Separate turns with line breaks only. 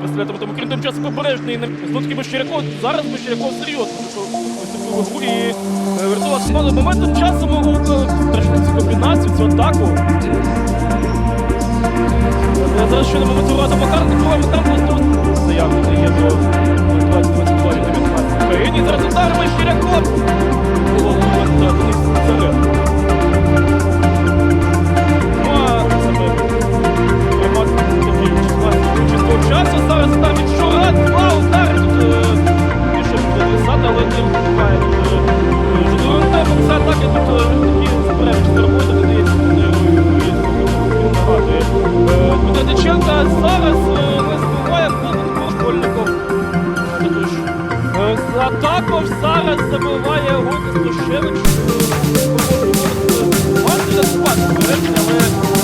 представлятиме тому крім тим часом побережний з Луцьким Мещеряков. Зараз Мещеряков серйозно вагу і е, врятував команду. Моментом часу могу страшну е, цю комбінацію, цю атаку. Я зараз ще не можу цього Макар, коли він там просто стояв, не є до 20-22 від Україні. Зараз удар Мещеряков. А також зараз забуває Гонис Душевич. Можна спати.